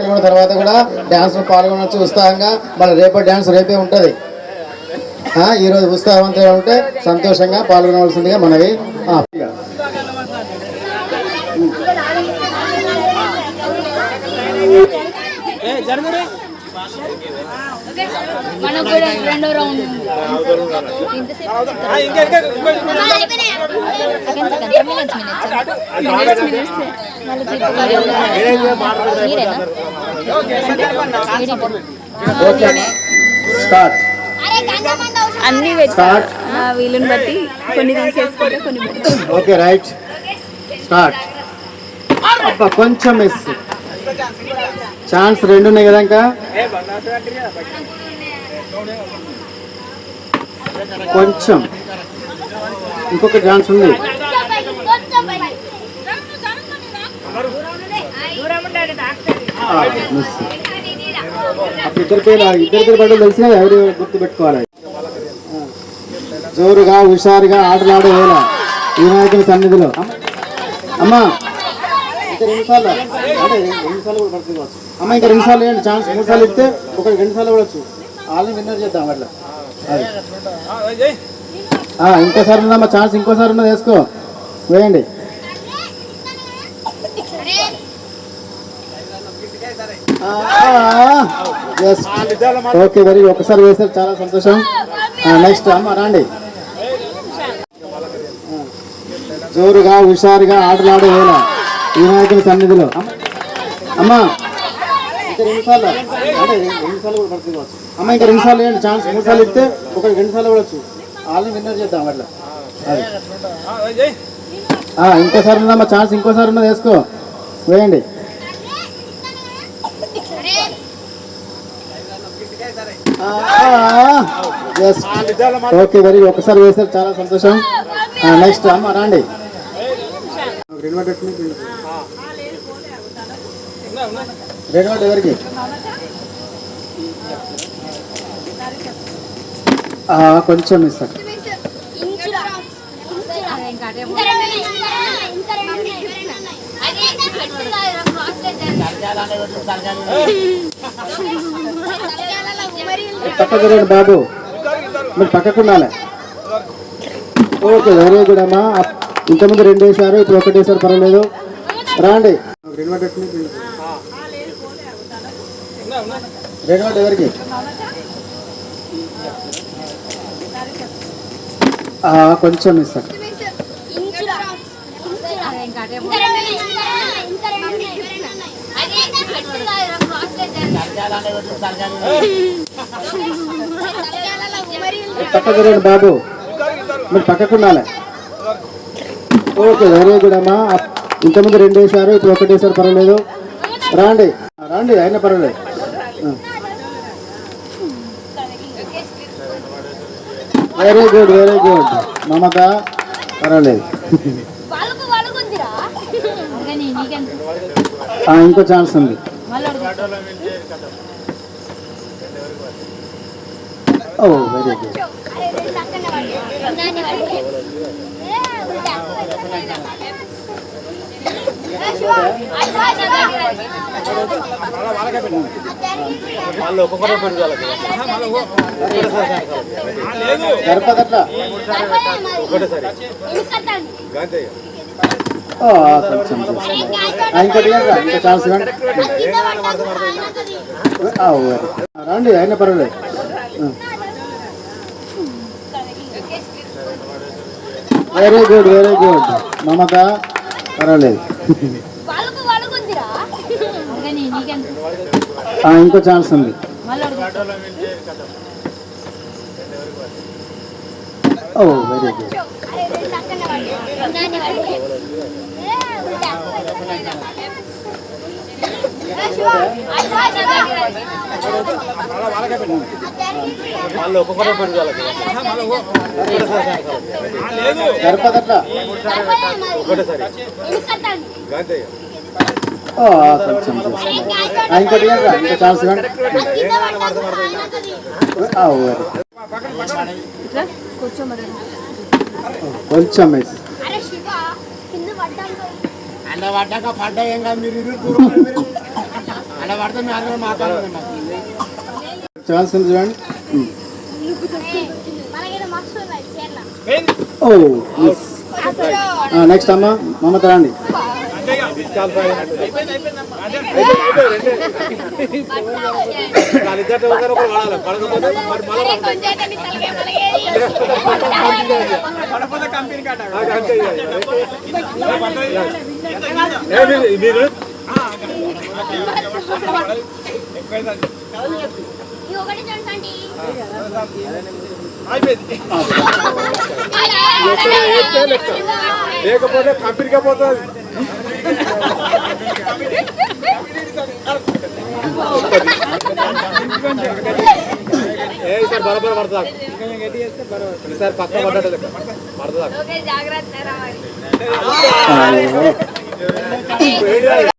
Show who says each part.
Speaker 1: Kilometre తర్వాత కూడా డ్యాన్స్లో పాల్గొనవచ్చు ఉత్సాహంగా. మన రేపటి డ్యాన్స్ రేపే ఉంటుంది. ఈరోజు ఉత్సాహవంతంగా ఉంటే సంతోషంగా పాల్గొనవలసిందిగా మనవి. ఆ,
Speaker 2: మనకు కూడా రెండో రౌండ్ అన్ని వీలుని బట్టి కొన్ని తీసేసుకుంటే కొన్ని
Speaker 1: ఓకే రైట్ స్టార్ట్ అబ్బా కొంచెం మిస్ ఛాన్స్ రెండు ఉన్నాయి కదా ఇంకా కొంచెం. ఇంకొక ఛాన్స్ ఉంది. ఆ, అప్పుడు ఇద్దరు పేరు ఇద్దరు పేరు పడ్డ తెలిసిన ఎవరు గుర్తు పెట్టుకోవాలి జోరుగా హుషారుగా ఆటలాడే వేళ. వినాయకుని సన్నిధిలో. అమ్మా ఇంకా రెండు సార్లు. అంటే రెండు సార్లు కూడా పడుతుంది కావచ్చు. అమ్మ ఇంకా రెండు సార్లు వేయండి ఛాన్స్. మూడు సార్లు ఇస్తే ఒక రెండు సార్లు కూడా వచ్చు. వాళ్ళని విన్నర్ చేద్దాం అట్లా. అది. ఇంకోసారి ఉందమ్మా ఛాన్స్ ఇంకోసారి ఉన్నది వేసుకో. వేయండి. ఎస్ ఓకే వెరీ ఒకసారి వేస్తారు చాలా సంతోషం. నెక్స్ట్ అమ్మ రండి. జోరుగా హుషారుగా ఆటలాడే వేళ. వినాయకుని సన్నిధిలో. అమ్మ- ఇంకా రెండు సార్లు. అంటే రెండు సార్లు కూడా పడుతుంది కావచ్చు. అమ్మ ఇంకా రెండు సార్లు వేయండి ఛాన్స్ మూడు సార్లు ఇస్తే ఒక రెండు సార్లు కూడా వచ్చు వాళ్ళని విన్నర్ చేద్దాం అట్లా. అది. ఇంకోసారి ఉందమ్మా ఛాన్స్ ఇంకోసారి ఉన్నది వేసుకో. వేయండి. ఓకే వెరీ ఒకసారి వేస్తారు చాలా సంతోషం. నెక్స్ట్ అమ్మ రండి. రెడీ ఎవరికి? ఆ, కొంచెం ఇస్తారు పక్కకు రండి బాబు. మీరు పక్కకు ఉండాలి. ఓకే వెరీ గుడ్ అమ్మా ఇంతకుముందు రెండు వేసారు ఇప్పుడు ఒకటి వేసారు పర్వాలేదు. రాండి. రెడీ ఎవరికి? కొంచెం ఇస్తాను పక్కకు రండి బాబు. మీరు పక్కకు ఉండాలి. ఓకే వెరీ గుడ్ అమ్మా. ఇంతకుముందు రెండు వేసారు ఇప్పుడు ఒకటి వేసారు పర్వాలేదు. రాండి. రాండి అయినా పర్వాలేదు. Very good very good Mamata పర్వాలేదు. ఇంకో ఛాన్స్ ఉంది. ఓ వెరీ గుడ్ గడపదట్లా ఓ, కొంచెం ఆ, ఇంకోటి ఇవ్వండి రా, ఇంకో ఛాన్స్ ఇవ్వండి ఆ, ఓ, వెరీ గుడ్. ఆ, రండి అయినా పర్వాలేదు very good very good Mamata పర్వాలేదు. ఇంకో ఛాన్స్ ఉంది. ఓ వెరీ గుడ్ కొంచెం ఇంకోటి ఇంకో ఛాన్స్ కొంచెం వేసి
Speaker 2: అరే శివ కింద పడ్డాను
Speaker 3: అండ పడ్డాక పడ్డా ఏం కాదు మీరు ఇరుగు దూరం మీరు
Speaker 1: ఛాన్స్ ఉంది చూడండి. ఉమ్.
Speaker 4: మనకి మస్తు ఉన్నాయి చీరల
Speaker 1: ఓ నెక్స్ట్ అమ్మ మమత రండి.
Speaker 4: అరే
Speaker 3: లేకపోతే కంపెనీకే పోతుంది. ఏ సార్ బరబర పడతా సార్ పక్క పడ్డట్టు పడతా